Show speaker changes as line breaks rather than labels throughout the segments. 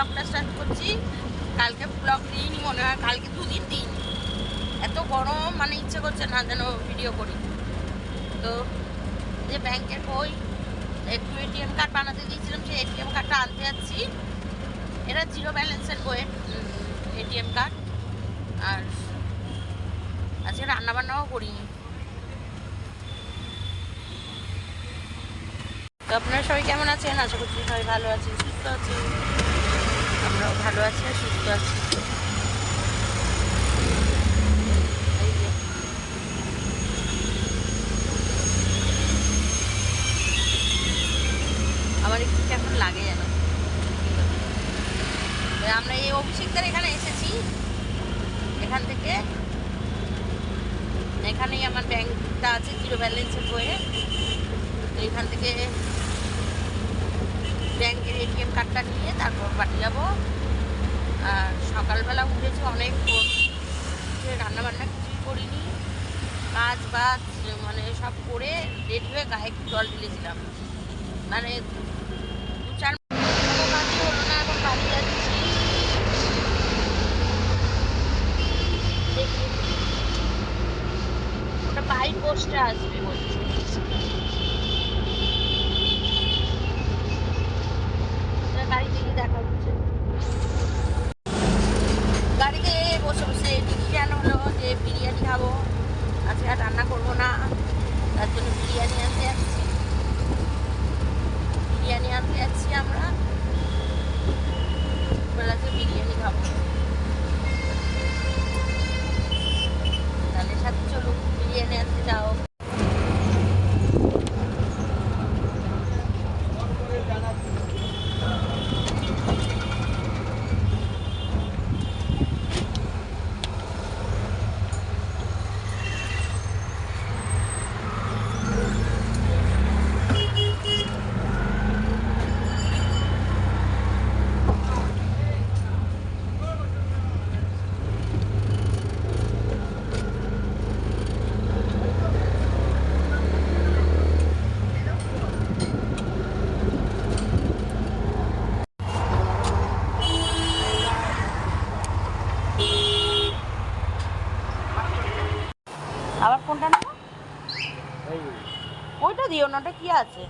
ব্লগটা স্টার্ট করছি। কালকে ব্লগ দিইনি মনে হয়, কালকে দুদিন দিইনি এত গরম মানে ইচ্ছে করছে না যেন ভিডিও করি। তো যে ব্যাংকের বই, একটু এটিএম কার্ড বানাতে দিয়েছিলাম সেই এটিএম কার্ডটা আনতে যাচ্ছি। এটা জিরো ব্যালেন্সের বইয়ের এটিএম কার্ড আর আজকে রান্নাবান্নাও করিনি। তো আপনারা সবাই কেমন আছেন? আশা করছি সবাই ভালো আছেন, সুস্থ আছেন। আমরাও ভালো আছি আর সুস্থ আছি। আমার একটু কেমন লাগে যেন। আমরা এই অভিষেকদের এখানে এসেছি। এখান থেকে। এখানেই আমার ব্যাংকটা আছে জিরো ব্যালেন্সের বইয়ে। তো এখান থেকে ব্যাংকের এটিএম কার্ডটা নিয়ে তারপর বাড়ি যাব। আর সকালবেলা উঠেছে অনেক উঠে রান্নাবান্না কিছুই করিনি। কাজ বাজ মানে সব করে রেডি হয়ে গায়ে জল ঢেলেছিলাম মানে আর রান্না করব না। তার জন্য বিরিয়ানি আনতে যাচ্ছি। বিরিয়ানি আনতে যাচ্ছি আমরা বেলাতে বিরিয়ানি খাব তাহলে সাথে চলুন বিরিয়ানি আনতে যাও আবার কোনটা নেব ওইটা দিও না ওটা কি আছে?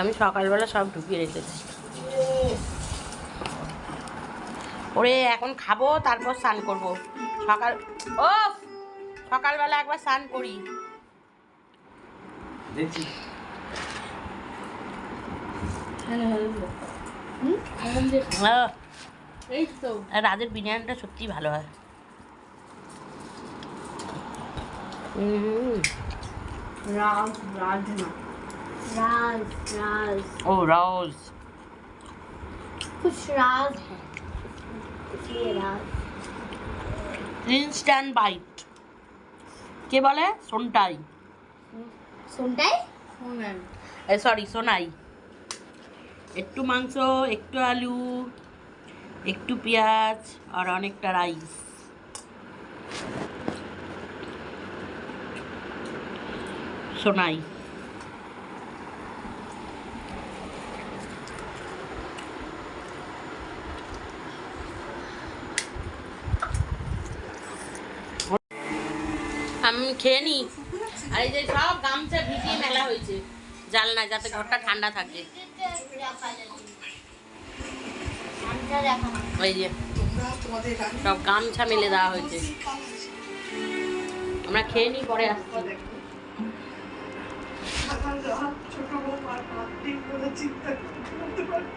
আমি সকালবেলা সব ঢুকিয়ে রেখেছি। ওরে এখন খাব তারপর স্নান করব। সকাল ও সকালবেলা একবার স্নান করি। আর রাজের বিরিয়ানিটা সত্যিই ভালো হয়। উম,
রাজ রাজ না राज राज
ও রোজ
कुछ राज है इसलिए राज
ইনস্ট্যান্ট বাইট কে বলে সোনটাই
सुनताई सुनन
সরি সোনাই একটু মাংস একটু আলু একটু পেঁয়াজ আর অনেকটা রাইস সোনাই আমি খেয়ে নিই আর এই যে সব গামছা ভিজিয়ে মেলা হয়েছে। জালনায় যাতে ঘরটা ঠান্ডা থাকে। সব গামছা মেলে দেওয়া হয়েছে। আমরা খেয়ে নিই পরে আসছি।
ছোট বউ আর ভাত দিন চিন্তা করতে পারি